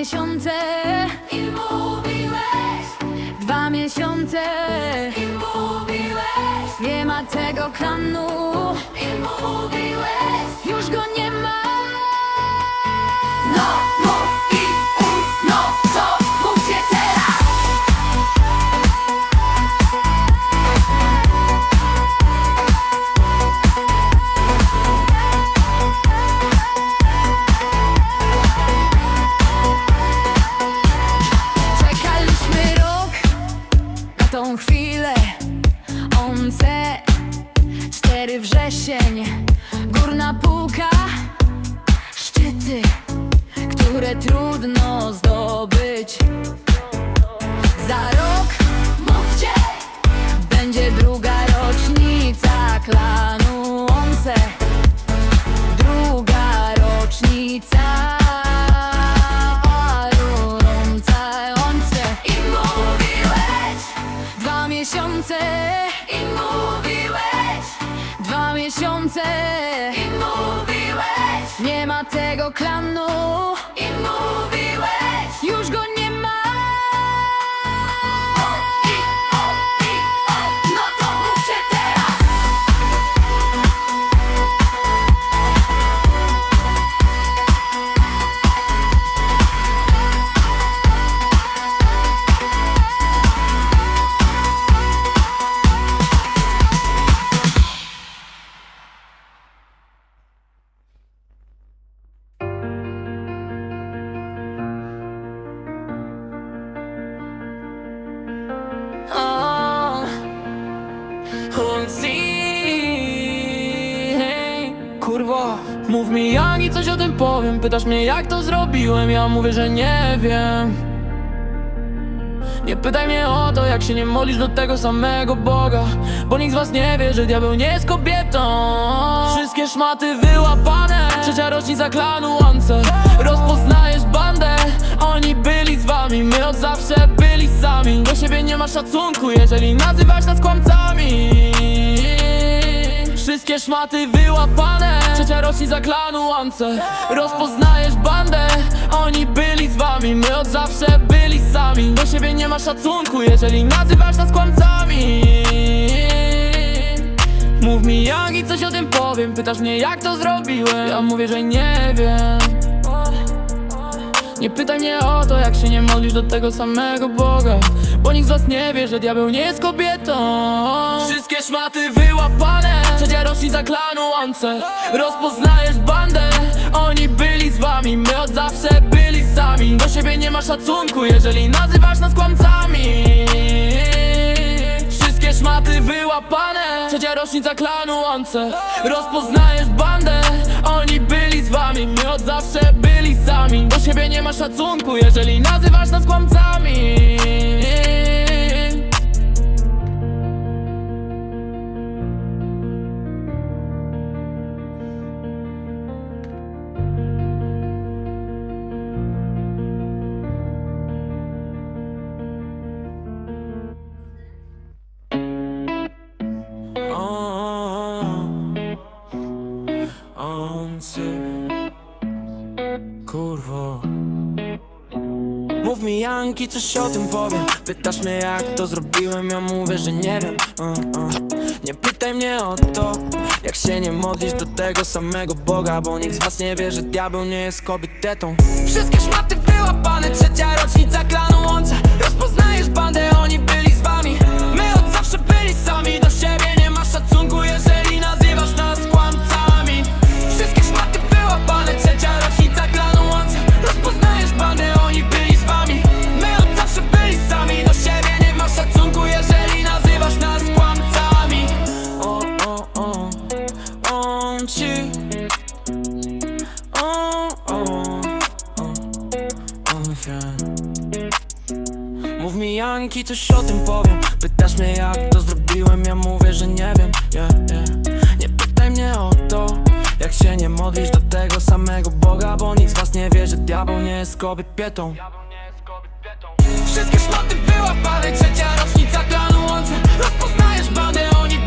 miesiące. I mówiłeś, Dwa miesiące. I mówiłeś, Nie ma tego klanu trudno zdobyć. Za rok Mówcie, Będzie druga rocznica klanu Once Druga rocznica Rurąca Once i mówiłeś, Dwa miesiące. I mówiłeś, Dwa miesiące. I mówiłeś, Nie ma tego klanu. I mówiłeś. Już go nie ma hej. Kurwa, mów mi jak i coś o tym powiem. Pytasz mnie jak to zrobiłem, ja mówię, że nie wiem. Nie pytaj mnie o to, jak się nie modlisz do tego samego Boga. Bo nikt z was nie wie, że diabeł nie jest kobietą. Wszystkie szmaty wyłapane. Trzecia rocznica klanu łące Rozpoznajesz bandę. Oni byli z wami, my od zawsze byli sami. Do siebie nie ma szacunku, jeżeli nazywasz nas kłamcami Wszystkie szmaty wyłapane. Trzecia rocznica klanu łące Rozpoznajesz bandę. Oni byli z wami, my od zawsze byli sami. Do siebie nie ma szacunku, jeżeli nazywasz nas kłamcami. Mów mi jak i coś o tym powiem. Pytasz mnie jak to zrobiłem? Ja mówię, że nie wiem. Nie pytaj mnie o to, jak się nie modlisz do tego samego Boga. Bo nikt z was nie wie, że diabeł nie jest kobietą. Wszystkie szmaty wyłapane Rocznica klanu łące Rozpoznajesz bandę. Oni byli z wami, my od zawsze byli sami. Do siebie nie ma szacunku, jeżeli nazywasz nas kłamcami. Wszystkie szmaty wyłapane. Trzecia rocznica klanu łące Rozpoznajesz bandę. Oni byli z wami, my od zawsze byli sami. Do siebie nie ma szacunku, jeżeli nazywasz nas kłamcami Kurwo. Mów mi Janki, coś o tym powiem. Pytasz mnie jak to zrobiłem, ja mówię, że nie wiem. Uh, uh. Nie pytaj mnie o to Jak się nie modlisz do tego samego Boga Bo nikt z was nie wie, że diabeł nie jest kobietą. Wszystkie szmaty wyłapane, trzecia rocznica klanu łące. Rozpoznajesz bandę, oni byli z wami Mów mi Janki, coś o tym powiem. Pytasz mnie jak to zrobiłem, ja mówię, że nie wiem. Yeah, yeah. Nie pytaj mnie o to Jak się nie modlisz do tego samego Boga Bo nikt z was nie wie, że diabeł nie jest kobietą Wszystkie szmaty wyłapane, trzecia rocznica klanu łące Rozpoznajesz bandę, oni